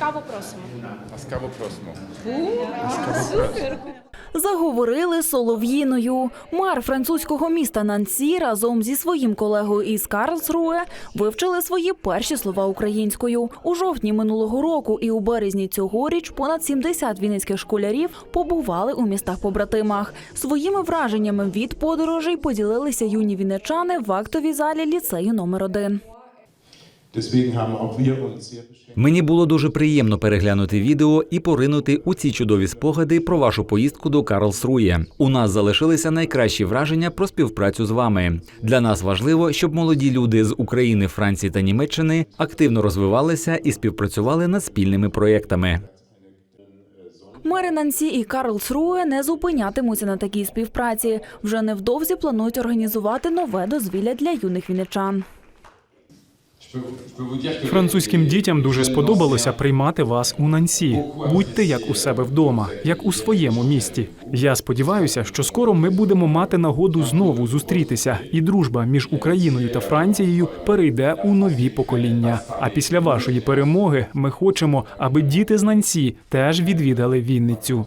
Ласкаво просимо. Ласкаво просимо. Заговорили солов'їною. Мер французького міста Нансі разом зі своїм колегою із Карлсруе вивчили свої перші слова українською. У жовтні минулого року і у березні цьогоріч понад 70 вінницьких школярів побували у містах-побратимах. Своїми враженнями від подорожей поділилися юні вінничани в актовій залі ліцею номер 1 Мені було дуже приємно переглянути відео і поринути у ці чудові спогади про вашу поїздку до Карлсрує. У нас залишилися найкращі враження про співпрацю з вами. Для нас важливо, щоб молоді люди з України, Франції та Німеччини активно розвивалися і співпрацювали над спільними проєктами. Мери Нансі і Карлсруе не зупинятимуться на такій співпраці. Вже невдовзі планують організувати нове дозвілля для юних вінничан. Французьким дітям дуже сподобалося приймати вас у Нансі. Будьте як у себе вдома, як у своєму місті. Я сподіваюся, що скоро ми будемо мати нагоду знову зустрітися, і дружба між Україною та Францією перейде у нові покоління. А після вашої перемоги ми хочемо, аби діти з Нансі теж відвідали Вінницю.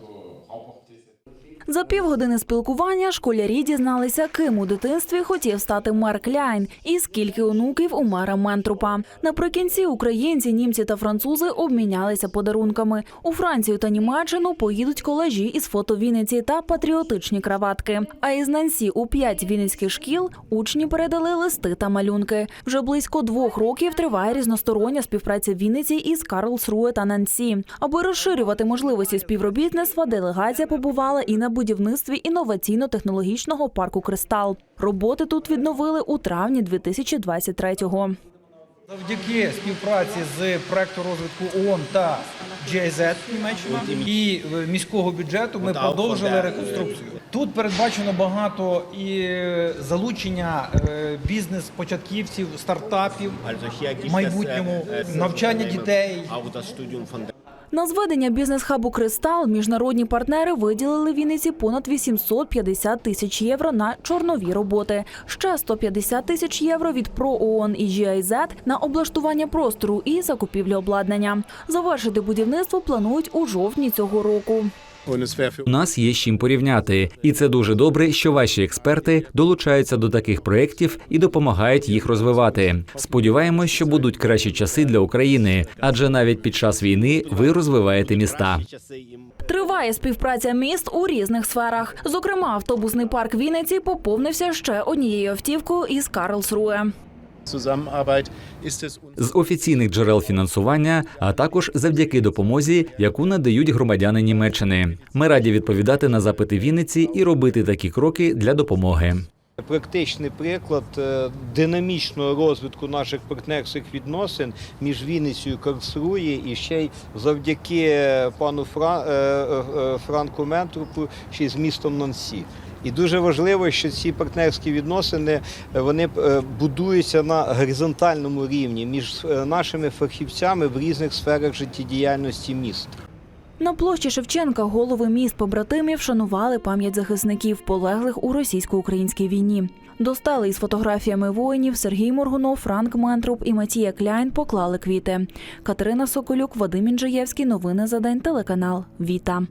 За півгодини спілкування школярі дізналися, ким у дитинстві хотів стати мер Кляйн і скільки онуків у мера Ментрупа. Наприкінці українці, німці та французи обмінялися подарунками. У Францію та Німеччину поїдуть колажі із фото Вінниці та патріотичні краватки. А із Нансі у п'ять вінницьких шкіл учні передали листи та малюнки. Вже близько двох років триває різностороння співпраця Вінниці із Карлсруе та Нансі. Аби розширювати можливості співробітництва, делегація побувала і на будівництві інноваційно-технологічного парку Кристал. Роботи тут відновили у травні 2023-го. Завдяки співпраці з проектом розвитку ООН та GIZ Німеччина і е, міського бюджету ми продовжили реконструкцію. Тут передбачено багато і е, залучення е, бізнес-початківців, стартапів, майбутньому навчання дітей. На зведення бізнес-хабу Кристал міжнародні партнери виділили Вінниці понад 850 тисяч євро на чорнові роботи. Ще 150 тисяч євро від ПРООН і GIZ на облаштування простору і закупівлю обладнання. Завершити будівництво планують у жовтні цього року. У нас є з чим порівняти, і це дуже добре, що ваші експерти долучаються до таких проєктів і допомагають їх розвивати. Сподіваємось, що будуть кращі часи для України, адже навіть під час війни ви розвиваєте міста. Триває співпраця міст у різних сферах. Зокрема, автобусний парк Вінниці поповнився ще однією автівкою із Карлсруе. З офіційних джерел фінансування, а також завдяки допомозі, яку надають громадяни Німеччини. Ми раді відповідати на запити Вінниці і робити такі кроки для допомоги. Практичний приклад е, динамічного розвитку наших партнерських відносин між Вінницею і Карлсрує і ще й завдяки пану Фра- е, е, Франку Ментрупу ще й з містом Нансі. І дуже важливо, що ці партнерські відносини е, вони е, будуються на горизонтальному рівні між е, нашими фахівцями в різних сферах життєдіяльності міст. На площі Шевченка голови міст побратимів шанували пам'ять захисників, полеглих у російсько-українській війні. Достали із фотографіями воїнів Сергій Моргунов, Франк Ментруп і Матія Кляйн поклали квіти. Катерина Соколюк, Вадим Інжиєвський. Новини за день. Телеканал Віта.